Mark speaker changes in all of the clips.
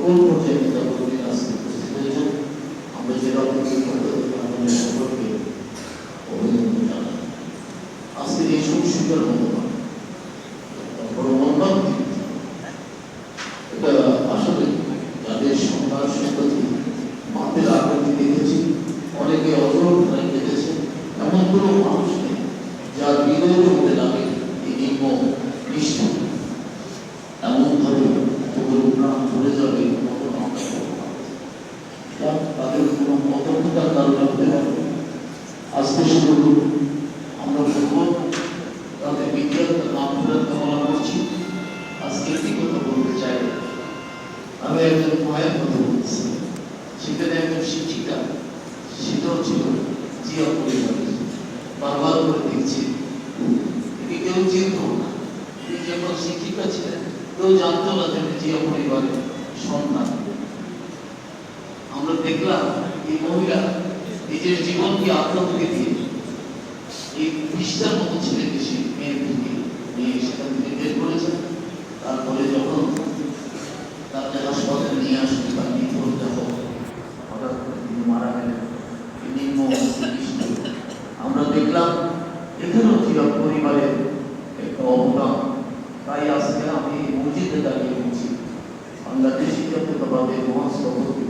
Speaker 1: সকল পর্যায়ে নেতা কর্মীরা আজকে উপস্থিত হয়েছেন আমরা জেলা সকলকে অভিনন্দন জানাই এই সংস্কৃতির আসলে যাদের সন্তান সন্ততি মাপের আকৃতি দেখেছি অনেকে কেটেছে। এমন কোনো মানুষ নেই যার হৃদয়ের মধ্যে লাগে এই নিম্ন, নিষ্ঠুর এমনভাবে তোদের প্রাণ ধরে যাবে মতো আমরা করব না। এটা তাদের কোনো অদক্ষতার কারণে হতে পারে আজকে শুধু আমরা তাদের বিজ্ঞান কামনা করছি। আজকে একটি কথা বলতে চাই। আমি একজন মায়ের কথা বলছি সেখানে একজন শিক্ষিকা। সেটাও ছিল জিয়া পরিবারের। বারবার করে দেখছি একে কেউ চিনত না। তিনি যখন শিক্ষিকা ছিলেন, কেউ জানতো না যে জিয়া পরিবারের সন্তান। আমরা দেখলাম এই মহিলা নিজের জীবনকে আত্মহত্যা দিয়ে এই বিশটার মতো ছেলেকে সে মেয়েদেরকে নিয়ে সেখান থেকে বের করেছেন তারপরে যখন তাকে হাসপাতালে নিয়ে আসলে তার নিখোঁজ দেহ হঠাৎ করে তিনি মারা গেলেন। আমরা দেখলাম এখানেও ছিল পরিবারের একটা অবদান। তাই আজকে আমি মসজিদে দাঁড়িয়ে বলছি, বাংলাদেশি জাতীয়তাবাদের মহাসভাপতি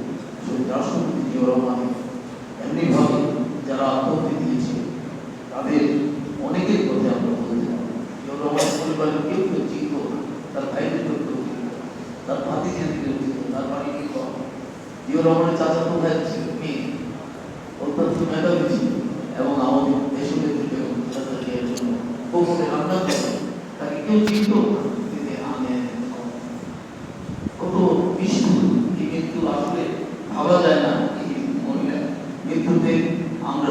Speaker 1: তাদের অনেকের কথা আমরা কেউ কেউ চিনত তার ভাইদের কেউ তার ভাতিজেদের কেউ তার বাড়ি কি কম জিয়া রহমানের চাচা তো ভাই ছিল মেয়ে অত্যন্ত মেধাবী ছিল এবং আমাদের দেশের করে তাকে কেউ চিনত বিষ্ণু এই মৃত্যু আসলে ভাবা যায় না মৃত্যুতে আমরা